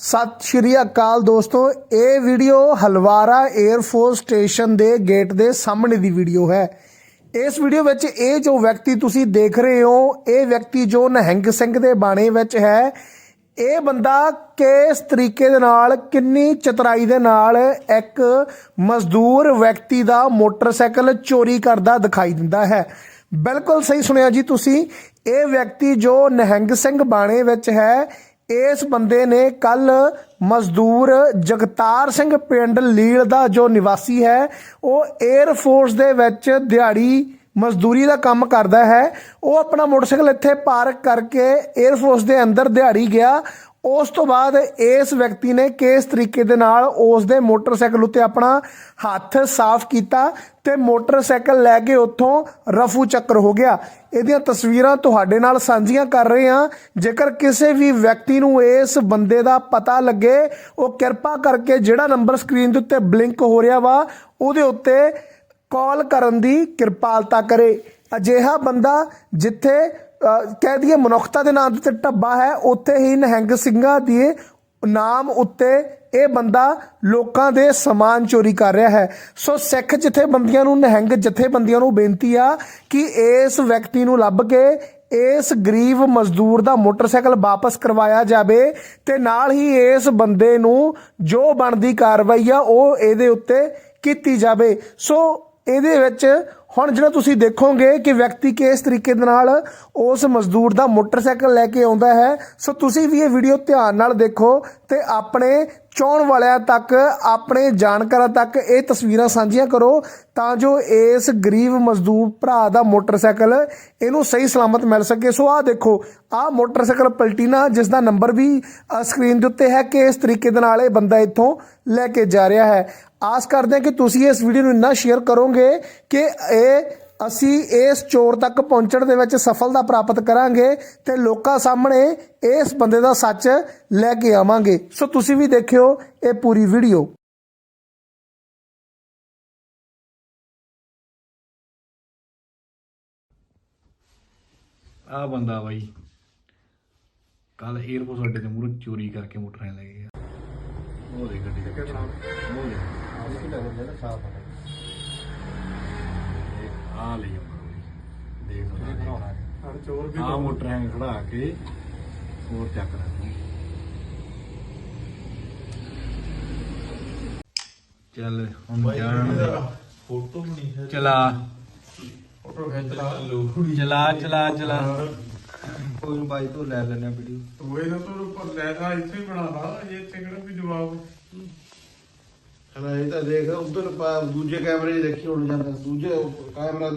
ਸਤਿ ਸ਼੍ਰੀ ਅਕਾਲ ਦੋਸਤੋ, ਇਹ video Halwara air force station ਦੇ ਗੇਟ ਦੇ ਸਾਹਮਣੇ ਦੀ ਵੀਡੀਓ ਹੈ। ਇਸ ਵੀਡੀਓ ਵਿੱਚ ਇਹ ਜੋ ਵਿਅਕਤੀ ਤੁਸੀਂ ਦੇਖ ਰਹੇ ਹੋ, ਇਹ ਵਿਅਕਤੀ ਜੋ ਨਿਹੰਗ ਸਿੰਘ ਦੇ ਬਾਣੇ ਵਿੱਚ ਹੈ, ਇਹ ਬੰਦਾ ਕਿਸ ਤਰੀਕੇ ਦੇ ਨਾਲ, ਕਿੰਨੀ ਚਤਰਾਈ ਦੇ ਨਾਲ ਇੱਕ ਮਜ਼ਦੂਰ ਵਿਅਕਤੀ ਦਾ ਮੋਟਰਸਾਈਕਲ ਚੋਰੀ ਕਰਦਾ ਦਿਖਾਈ ਦਿੰਦਾ ਹੈ। ਬਿਲਕੁਲ ਸਹੀ ਸੁਣਿਆ ਜੀ ਤੁਸੀਂ, ਇਹ ਵਿਅਕਤੀ ਜੋ ਨਿਹੰਗ ਸਿੰਘ ਬਾਣੇ ਵਿੱਚ ਹੈ ਇਸ ਬੰਦੇ ਨੇ ਕੱਲ ਮਜ਼ਦੂਰ ਜਗਤਾਰ ਸਿੰਘ ਪਿੰਡ ਲੀਲ ਦਾ ਜੋ ਨਿਵਾਸੀ ਹੈ, ਉਹ 에ਅਰ ਫੋਰਸ ਦੇ ਵਿੱਚ ਦਿਹਾੜੀ ਮਜ਼ਦੂਰੀ ਦਾ ਕੰਮ ਕਰਦਾ ਹੈ। ਉਹ ਆਪਣਾ ਮੋਟਰਸਾਈਕਲ ਇੱਥੇ ਪਾਰਕ ਕਰਕੇ 에ਅਰ ਫੋਰਸ ਦੇ ਅੰਦਰ ਦਿਹਾੜੀ ਗਿਆ। ਉਸ ਤੋਂ ਬਾਅਦ ਇਸ ਵਿਅਕਤੀ ਨੇ ਕਿਸ ਤਰੀਕੇ ਦੇ ਨਾਲ ਉਸ ਦੇ ਮੋਟਰਸਾਈਕਲ ਉੱਤੇ ਆਪਣਾ ਹੱਥ ਸਾਫ਼ ਕੀਤਾ ਤੇ ਮੋਟਰਸਾਈਕਲ ਲੈ ਕੇ ਉੱਥੋਂ ਰਫੂ ਚੱਕਰ ਹੋ ਗਿਆ। ਇਹਦੀਆਂ ਤਸਵੀਰਾਂ ਤੁਹਾਡੇ ਨਾਲ ਸਾਂਝੀਆਂ ਕਰ ਰਹੇ ਹਾਂ। ਜੇਕਰ ਕਿਸੇ ਵੀ ਵਿਅਕਤੀ ਨੂੰ ਇਸ ਬੰਦੇ ਦਾ ਪਤਾ ਲੱਗੇ, ਉਹ ਕਿਰਪਾ ਕਰਕੇ ਜਿਹੜਾ ਨੰਬਰ ਸਕਰੀਨ ਦੇ ਉੱਤੇ ਬਲਿੰਕ ਹੋ ਰਿਹਾ ਵਾ, ਉਹਦੇ ਉੱਤੇ ਕਾਲ ਕਰਨ ਦੀ ਕਿਰਪਾਲਤਾ ਕਰੇ। ਅਜਿਹਾ ਬੰਦਾ ਜਿੱਥੇ ਕਹਿ ਦਈਏ ਮਨੁੱਖਤਾ ਦੇ ਨਾਮ ਤੇ ਢੱਬਾ ਹੈ, ਉੱਥੇ ਹੀ ਨਿਹੰਗ ਸਿੰਘਾਂ ਦੀ ਨਾਮ ਉੱਤੇ ਇਹ ਬੰਦਾ ਲੋਕਾਂ ਦੇ ਸਮਾਨ ਚੋਰੀ ਕਰ ਰਿਹਾ ਹੈ। ਸੋ ਸਿੱਖ ਜਥੇਬੰਦੀਆਂ ਨੂੰ, ਨਿਹੰਗ ਜਥੇਬੰਦੀਆਂ ਨੂੰ ਬੇਨਤੀ ਆ ਕਿ ਇਸ ਵਿਅਕਤੀ ਨੂੰ ਲੱਭ ਕੇ ਇਸ ਗਰੀਬ ਮਜ਼ਦੂਰ ਦਾ ਮੋਟਰਸਾਈਕਲ ਵਾਪਸ ਕਰਵਾਇਆ ਜਾਵੇ ਤੇ ਨਾਲ ਹੀ ਇਸ ਬੰਦੇ ਨੂੰ ਜੋ ਬਣਦੀ ਕਾਰਵਾਈ ਆ, ਉਹ ਇਹਦੇ ਉੱਤੇ ਕੀਤੀ ਜਾਵੇ। ਸੋ ਇਹਦੇ ਵਿੱਚ ਹੁਣ ਜਿਹੜਾ ਤੁਸੀਂ ਦੇਖੋਗੇ ਕਿ ਵਿਅਕਤੀ ਕਿਸ ਤਰੀਕੇ ਦੇ ਨਾਲ ਉਸ ਮਜ਼ਦੂਰ ਦਾ ਮੋਟਰਸਾਈਕਲ ਲੈ ਕੇ ਆਉਂਦਾ ਹੈ, ਸੋ ਤੁਸੀਂ ਵੀ ਇਹ ਵੀਡੀਓ ਧਿਆਨ ਨਾਲ ਦੇਖੋ ਤੇ ਆਪਣੇ ਚਾਹਣ ਵਾਲਿਆਂ ਤੱਕ, ਆਪਣੇ ਜਾਣਕਾਰਾਂ ਤੱਕ ਇਹ ਤਸਵੀਰਾਂ ਸਾਂਝੀਆਂ ਕਰੋ ਤਾਂ ਜੋ ਇਸ ਗਰੀਬ ਮਜ਼ਦੂਰ ਭਰਾ ਦਾ ਮੋਟਰਸਾਈਕਲ ਇਹਨੂੰ ਸਹੀ ਸਲਾਮਤ ਮਿਲ ਸਕੇ। ਸੋ ਆਹ ਦੇਖੋ, ਆਹ ਮੋਟਰਸਾਈਕਲ ਪਲਟੀਨਾ, ਜਿਸ ਦਾ ਨੰਬਰ ਵੀ ਸਕਰੀਨ ਦੇ ਉੱਤੇ ਹੈ ਕਿ ਇਸ ਤਰੀਕੇ ਦੇ ਨਾਲ ਇਹ ਬੰਦਾ ਇੱਥੋਂ ਲੈ ਕੇ ਜਾ ਰਿਹਾ ਹੈ। ਆਸ ਕਰਦੇ ਹਾਂ ਕਿ ਤੁਸੀਂ ਇਸ ਵੀਡੀਓ ਨੂੰ ਇੰਨਾ ਸ਼ੇਅਰ ਕਰੋਗੇ ਕਿ ਇਹ ਅਸੀਂ ਇਸ ਚੋਰ ਤੱਕ ਪਹੁੰਚਣ ਦੇ ਵਿੱਚ ਸਫਲਤਾ ਪ੍ਰਾਪਤ ਕਰਾਂਗੇ ਤੇ ਲੋਕਾਂ ਸਾਹਮਣੇ ਇਸ ਬੰਦੇ ਦਾ ਸੱਚ ਲੈ ਕੇ ਆਵਾਂਗੇ। ਸੋ ਤੁਸੀਂ ਵੀ ਦੇਖਿਓ ਇਹ ਪੂਰੀ ਵੀਡੀਓ। ਆ ਬੰਦਾ ਬਾਈ। ਕੱਲ 에어ਪੋਰਟ ਸਾਡੇ ਤੇ ਮੂਹਰੇ ਚੋਰੀ ਕਰਕੇ ਮੋਟਰਾਂ ਲੈ ਗਿਆ। ਉਹ ਦੇ ਗੱਡੀ ਦੇ ਉਹ ਦੇ ਆ ਲਈ ਆਉਂਦਾ ਦੇਖ ਲਓ ਆ ਮੋਟਰ ਹੈਂਗ ਖੜਾ ਕੇ ਹੋਰ ਚੱਕ ਲੈ। ਚੱਲ ਹੁਣ ਜਾਣ ਦੇ। ਫੋਟੋ ਬਣੀ ਹੈ। ਚਲਾ। ਫੋਟੋ ਖਿੱਚ ਲਾ। ਚਲਾ ਚਲਾ ਚਲਾ ਕੋਈ ਨੂੰ ਬਾਈ ਤੋਂ ਲੈ ਲੈਣਾ ਵੀਡੀਓ ਤੂੰ ਇਹਨਾਂ ਤੋਂ ਉੱਪਰ ਲੈ ਆ ਇੱਥੇ ਹੀ ਬਣਾ ਲਾ। ਇਹ ਇੱਥੇ ਕਿਹੜਾ ਵੀ ਜਵਾਬ? ਹਣਾ ਇਹ ਤਾਂ ਦੇਖ ਉਧਰ ਦੂਜੇ ਕੈਮਰੇ 'ਚ ਦੇਖੀ ਹੁਣ ਜਾਂਦਾ ਦੂਜੇ ਕੈਮਰਾ